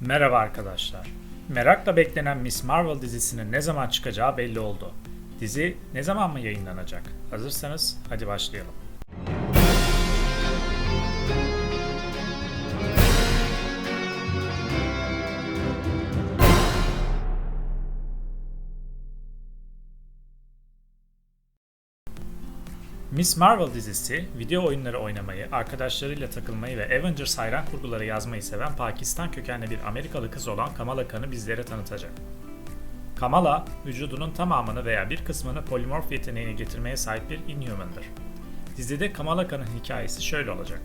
Merhaba arkadaşlar. Merakla beklenen Miss Marvel dizisinin ne zaman çıkacağı belli oldu. Dizi ne zaman mı yayınlanacak? Hazırsanız hadi başlayalım. Miss Marvel dizisi, video oyunları oynamayı, arkadaşlarıyla takılmayı ve Avengers hayran kurguları yazmayı seven Pakistan kökenli bir Amerikalı kız olan Kamala Khan'ı bizlere tanıtacak. Kamala, vücudunun tamamını veya bir kısmını polimorf yeteneğine getirmeye sahip bir Inhuman'dır. Dizide Kamala Khan'ın hikayesi şöyle olacak.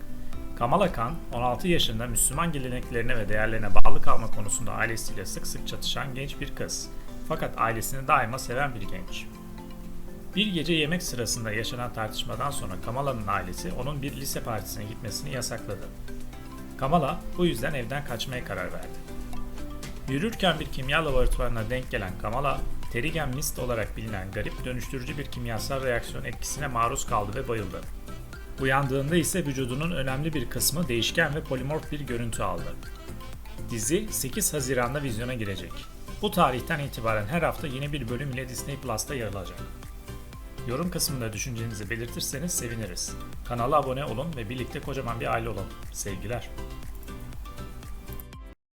Kamala Khan, 16 yaşında Müslüman geleneklerine ve değerlerine bağlı kalma konusunda ailesiyle sık sık çatışan genç bir kız. Fakat ailesini daima seven bir genç. Bir gece yemek sırasında yaşanan tartışmadan sonra Kamala'nın ailesi onun bir lise partisine gitmesini yasakladı. Kamala bu yüzden evden kaçmaya karar verdi. Yürürken bir kimya laboratuvarına denk gelen Kamala, Terrigen Mist olarak bilinen garip dönüştürücü bir kimyasal reaksiyon etkisine maruz kaldı ve bayıldı. Uyandığında ise vücudunun önemli bir kısmı değişken ve polimorf bir görüntü aldı. Dizi 8 Haziran'da vizyona girecek. Bu tarihten itibaren her hafta yeni bir bölüm ile Disney Plus'ta yer alacak. Yorum kısmında düşüncenizi belirtirseniz seviniriz. Kanala abone olun ve birlikte kocaman bir aile olalım. Sevgiler.